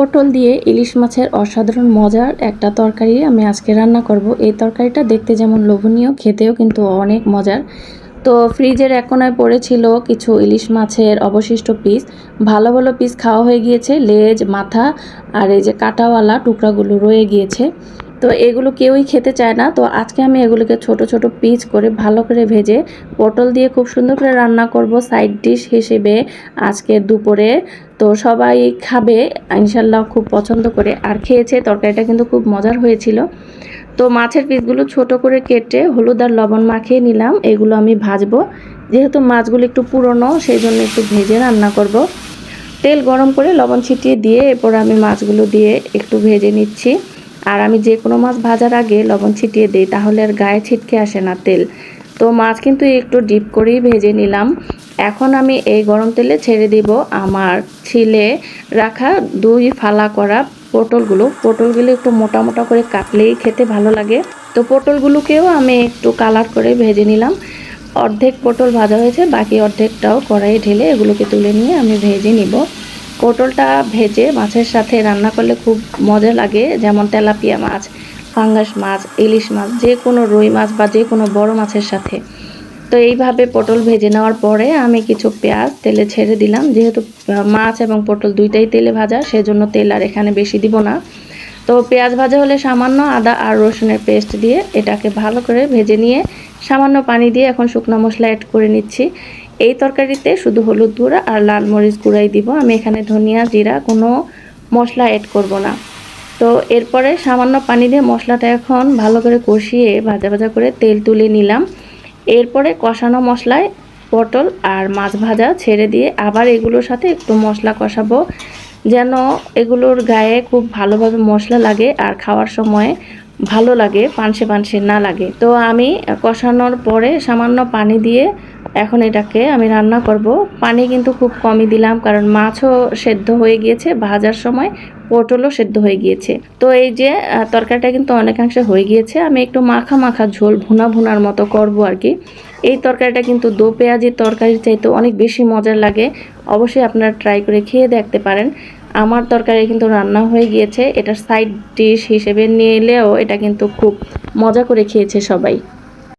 পটল দিয়ে ইলিশ মাছের অসাধারণ মজার একটা তরকারি আমি আজকে রান্না করব। এই তরকারিটা দেখতে যেমন লোভনীয়, খেতেও কিন্তু অনেক মজার। তো ফ্রিজের এক কোনায় পড়েছিল কিছু ইলিশ মাছের অবশিষ্ট পিস ভালো ভালো পিস খাওয়া হয়ে গিয়েছে, লেজ, মাথা আর এই যে কাটাওয়ালা টুকরাগুলো রয়ে গিয়েছে। তো এগুলো কেউই খেতে চায় না। তো আজকে আমি এগুলোকে ছোট ছোট পিচ করে ভালো করে ভেজে পটল দিয়ে খুব সুন্দর করে রান্না করব সাইড ডিশ হিসেবে আজকে দুপুরে। তো সবাই খাবে, ইনশাল্লাহ খুব পছন্দ করে। আর খেয়েছে, তরকারিটা কিন্তু খুব মজার হয়েছিল। তো মাছের পিসগুলো ছোট করে কেটে হলুদ আর লবণ মাখিয়ে নিলাম। এগুলো আমি ভাজবো। যেহেতু মাছগুলো একটু পুরনো, সেই জন্য একটু ভেজে রান্না করব। তেল গরম করে লবণ ছিটিয়ে দিয়ে এরপর আমি মাছগুলো দিয়ে একটু ভেজে নিচ্ছি। আর আমি যে কোনো মাছ ভাজার আগে লবণ ছিটিয়ে দিই, তাহলে আর গায়ে ছিটকে আসে না তেল। তো মাছ কিন্তু একটু ডিপ করেই ভেজে নিলাম। এখন আমি এই গরম তেলে ছেড়ে দিব আমার ছিলে রাখা দুই ফালা করা পটলগুলো। পটলগুলো একটু মোটা মোটা করে কাটলেই খেতে ভালো লাগে। তো পটলগুলোকেও আমি একটু কালার করে ভেজে নিলাম। অর্ধেক পটল ভাজা হয়েছে, বাকি অর্ধেকটাও কড়াইয়ে ঢেলে এগুলোকে তুলে নিয়ে আমি ভেজে নিব। পটলটা ভেজে মাছের সাথে রান্না করলে খুব মজা লাগে, যেমন তেলাপিয়া মাছ, ফাঙ্গাস মাছ, ইলিশ মাছ, যে কোনো রুই মাছ বা যে কোনো বড় মাছের সাথে। তো এইভাবে পটল ভেজে নেওয়ার পরে আমি কিছু পেঁয়াজ, তেলে ছেড়ে দিলাম। যেহেতু মাছ এবং পটল দুইটাই তেলে ভাজা, সেজন্য তেল আর এখানে বেশি দিব না। তো পেঁয়াজ ভাজা হলে সামান্য আদা আর রসুনের পেস্ট দিয়ে এটাকে ভালো করে ভেজে নিয়ে সামান্য পানি দিয়ে এখন শুকনো মশলা অ্যাড করে নিচ্ছি। এই তরকারিতে শুধু হলুদ গুঁড়া আর লাল মরিচ গুঁড়াই দিব। আমি এখানে ধনিয়া, জিরা, কোনো মশলা অ্যাড করব না। তো এরপরে সামান্য পানি দিয়ে মশলাটা এখন ভালো করে কষিয়ে ভাজা ভাজা করে তেল তুলে নিলাম। এরপরে কষানো মশলায় পটল আর মাছ ভাজা ছেড়ে দিয়ে আবার এগুলোর সাথে একটু মশলা কষাবো। যেন এগুলোর গায়ে খুব ভালোভাবে মশলা লাগে আর খাওয়ার সময় ভালো লাগে, পানসে পানসে না লাগে। তো আমি কষানোর পরে সামান্য পানি দিয়ে এখন এটাকে আমি রান্না করব। পানি কিন্তু খুব কমই দিলাম, কারণ মাছও সেদ্ধ হয়ে গিয়েছে, ভাজার সময় পটলও সেদ্ধ হয়ে গিয়েছে। তো এই যে তরকারিটা কিন্তু অনেকাংশে হয়ে গিয়েছে। আমি একটু মাখা মাখা ঝোল, ভুনা ভুনার মতো করব আর কি। এই তরকারিটা কিন্তু দো পেঁয়াজির তরকারির চাইতে অনেক বেশি মজার লাগে। অবশ্যই আপনারা ট্রাই করে খেয়ে দেখতে পারেন। আমার তরকারি কিন্তু রান্না হয়ে গিয়েছে। এটা সাইড ডিশ হিসেবে নিলেও এটা কিন্তু খুব মজা করে খেয়েছে সবাই।